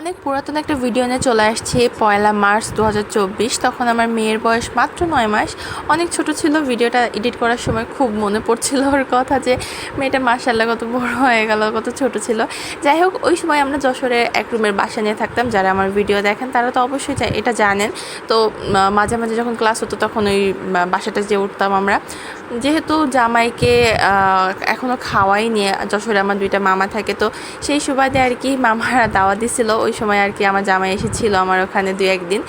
অনেক পুরাতন একটা ভিডিও নিয়ে চলে আসছে, পয়লা মার্চ দু হাজার চব্বিশ। তখন আমার মেয়ের বয়স মাত্র নয় মাস। অনেক ছোট ছিল ভিডিওটা এডিট করার সময় খুব মনে পড়ছিল ওর কথা যে, মেয়েটা মার্শাল্লাহ কত বড় হয়ে গেল, কত ছোট ছিল। যাই হোক, ওই সময় আমরা যশোরে এক রুমের বাসা নিয়ে থাকতাম, যারা আমার ভিডিও দেখেন তারা তো অবশ্যই এটা জানেন। তো মাঝে মাঝে যখন ক্লাস হতো তখন ওই বাসাটা যে উঠতাম আমরা। যেহেতু জামাইকে এখনও খাওয়াই নিয়ে যশোরে আমার দুইটা মামা থাকে, তো সেই সুবাদে আর কি মামারা দাওয়া দিছিল। ওই সময় আর কি আমার জামাই এসেছিল আমার ওখানে দু একদিন।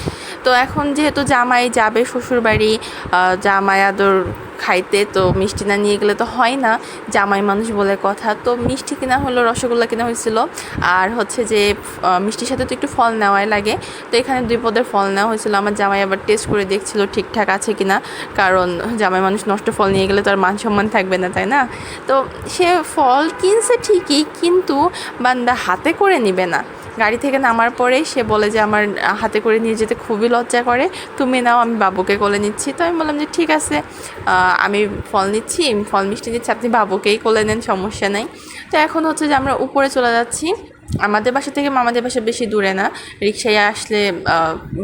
তো এখন যেহেতু জামাই যাবে শ্বশুরবাড়ি জামাই আদর খাইতে, তো মিষ্টি না নিয়ে গেলে তো হয় না, জামাই মানুষ বলে কথা। তো মিষ্টি কিনা হলো, রসগোল্লা কিনা হয়েছিল। আর হচ্ছে যে মিষ্টির সাথে তো একটু ফল নেওয়াই লাগে। তো এখানে দুই পদের ফল নেওয়া হয়েছিল। আমার জামাই আবার টেস্ট করে দেখছিল ঠিকঠাক আছে কিনা। কারণ জামাই মানুষ নষ্ট ফল নিয়ে গেলে তো আর মান সম্মান থাকবে না, তাই না? তো সে ফল কিনছে ঠিকই, কিন্তু বান্দা হাতে করে নিবে না। গাড়ি থেকে নামার পরে সে বলে যে আমার হাতে করে নিয়ে যেতে খুবই লজ্জা করে। তুমি নাও, আমি বাবুকে কোলে নিচ্ছি। তো আমি বললাম যে, ঠিক আছে। আমি ফল নিচ্ছি ফল মিষ্টি নিচ্ছি, আপনি বাবুকেই কোলে নেন, সমস্যা নাই। তো এখন হচ্ছে যে আমরা উপরে চলে যাচ্ছি। আমাদের বাসা থেকে মামাদের বাসা বেশি দূরে না। রিক্সায় আসলে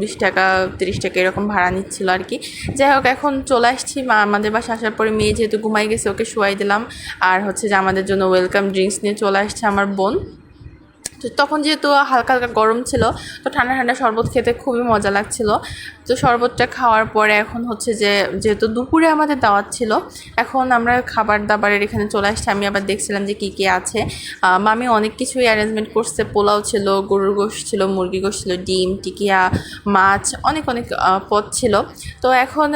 বিশ টাকা, তিরিশ টাকা এরকম ভাড়া নিচ্ছিল আর কি। যাই হোক, এখন চলে আসছি। মা আমাদের বাসা আসার পরে মেয়ে যেহেতু ঘুমাই গেছে, ওকে শুয়াই দিলাম। আর হচ্ছে যে আমাদের জন্য ওয়েলকাম ড্রিঙ্কস নিয়ে চলে আসছে আমার বোন। তো তখন যেহেতু হালকা হালকা গরম ছিল, তো ঠান্ডা ঠান্ডা শরবত খেতে খুবই মজা লাগছিল। তো শরবতটা খাওয়ার পরে এখন হচ্ছে যে, যেহেতু দুপুরে আমাদের দাওয়াত ছিল, এখন আমরা খাবার দাবারের এখানে চলে আসছি। আমি আবার দেখছিলাম যে কী কী আছে। মামি অনেক কিছুই অ্যারেঞ্জমেন্ট করছে। পোলাও ছিল, গরুর গোশ ছিল, মুরগি গোশ ছিল, ডিম, টিকিয়া, মাছ, অনেক অনেক পদ ছিল। তো এখন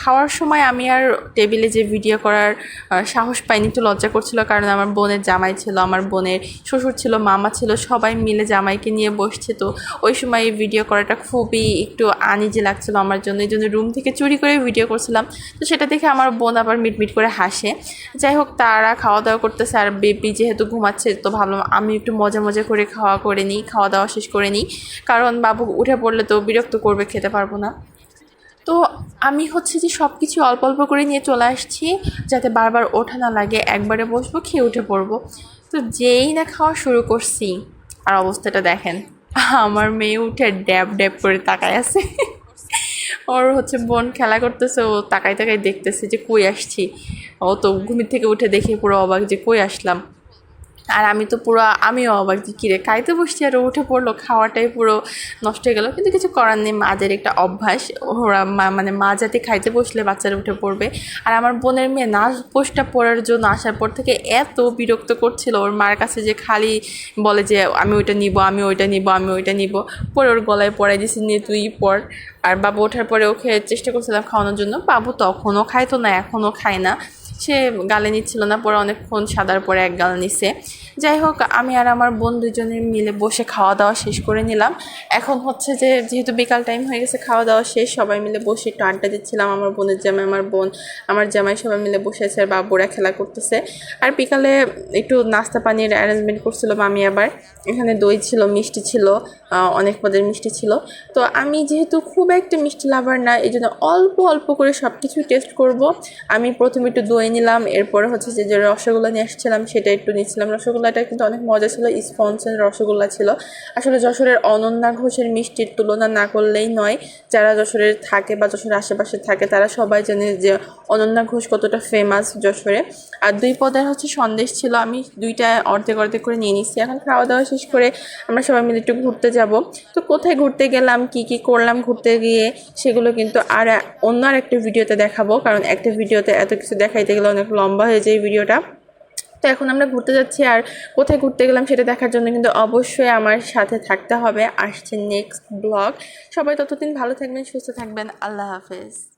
খাওয়ার সময় আমি আর টেবিলে যে ভিডিও করার সাহস পাইনি, একটু লজ্জা করছিল। কারণ আমার বোনের জামাই ছিল, আমার বোনের শ্বশুর ছিল, মামা ছিল সবাই মিলে জামাইকে নিয়ে বসছে, তো ওই সময় এই ভিডিও করাটা খুবই একটু আনিজি লাগছিল আমার জন্য। এই জন্য রুম থেকে চুরি করে ভিডিও করছিলাম। তো সেটা দেখে আমার বোন আবার মিটমিট করে হাসে। যাই হোক, তারা খাওয়া দাওয়া করতেছে আর বেবি যেহেতু ঘুমাচ্ছে, তো ভাবলাম আমি একটু মজা মজা করে খাওয়া করে নিই খাওয়া দাওয়া শেষ করে নিই। কারণ বাবু উঠে পড়লে তো বিরক্ত করবে, খেতে পারব না। তো আমি হচ্ছে যে সব কিছু অল্প অল্প করে নিয়ে চলে আসছি, যাতে বারবার ওঠা না লাগে, একবারে বসবো, খেয়ে উঠে পড়ব। তো যেই না খাওয়া শুরু করছি আর অবস্থাটা দেখেন। আমার মেয়ে উঠে ড্যাব ড্যাব করে তাকায় আছে। ওর হচ্ছে বোন খেলা করতেছে, ও তাকায় তাকাই দেখতেছে যে কই আসছি। ও তো ঘুমির থেকে উঠে দেখে পুরো অবাক যে কই আসলাম। আর আমি তো পুরো, আমিও অবাক যে কিরে খাইতে বসছি আর উঠে পড়ল, খাওয়াটাই পুরো নষ্ট হয়ে গেলো। কিন্তু কিছু করার নেই, মাদের একটা অভ্যাস। ওরা মানে মা যাতে খাইতে বসলে বাচ্চারা উঠে পড়বে। আর আমার বোনের মেয়ে নাচ পোষটা পড়ার জন্য আসার পর থেকে এত বিরক্ত করছিল। ওর মার কাছে যে খালি বলে যে, আমি ওইটা নিব, আমি ওইটা নিব, আমি ওইটা নিব। পরে ওর গলায় পড়াই দিছি নিয়ে তুই পড় আর বাবু ওঠার পরে ওকে চেষ্টা করছিলাম খাওয়ানোর জন্য। বাবু তখনও খাইতো না, এখনও খায় না। সে গালে নিচ্ছিল না পরে অনেকক্ষণ সাদার পরে এক গাল নিছে। যাই হোক, আমি আর আমার বোন দুজনে মিলে বসে খাওয়া দাওয়া শেষ করে নিলাম। এখন হচ্ছে যে, যেহেতু বিকাল টাইম হয়ে গেছে খাওয়া দাওয়া শেষ, সবাই মিলে বসে একটু আড্ডা দিচ্ছিলাম। আমার বোনের জামাই, আমার বোন, আমার জামাই সবাই মিলে বসে আছে আর বাবুরা খেলা করতেছে। আর বিকালে একটু নাস্তা পানির অ্যারেঞ্জমেন্ট করছিল আমি আবার। এখানে দই ছিল, মিষ্টি ছিল অনেক পদের মিষ্টি ছিল। তো আমি যেহেতু খুব একটা মিষ্টি লাভার না এই জন্য অল্প অল্প করে সব কিছু টেস্ট করব। আমি প্রথমে একটু দই নিলাম, এরপরে হচ্ছে যে রসগোল্লা নিয়ে আসছিলাম, সেটা একটু নিচ্ছিলাম রসগোল্লাটা কিন্তু অনেক মজা ছিল স্পঞ্জের রসগোল্লা ছিল। আসলে যশোরের অনন্যা ঘোষের মিষ্টির তুলনা না করলেই নয়, যারা যশোরের থাকে বা যশোরের আশেপাশে থাকে, তারা সবাই জানে যে অনন্যা ঘোষ কতটা ফেমাস যশোরে। আর দুই পদের হচ্ছে সন্দেশ ছিল, আমি দুইটা অর্ধেক অর্ধেক করে নিয়ে নিচ্ছি এখন খাওয়া দাওয়া শেষ করে আমরা সবাই মিলে একটু ঘুরতে যাব। তো কোথায় ঘুরতে গেলাম, কি কি করলাম ঘুরতে গিয়ে, সেগুলো কিন্তু আর অন্য আর একটা ভিডিওতে দেখাবো, কারণ একটা ভিডিওতে এত কিছু দেখাইতে গেলে অনেক লম্বা হয়ে যায় ভিডিওটা। তো এখন আমরা ঘুরতে যাচ্ছি আর কোথায় ঘুরতে গেলাম সেটা দেখার জন্য কিন্তু অবশ্যই আমার সাথে থাকতে হবে। আসছে নেক্সট ব্লগ সবাই ততদিন ভালো থাকবেন, সুস্থ থাকবেন। আল্লাহ হাফেজ।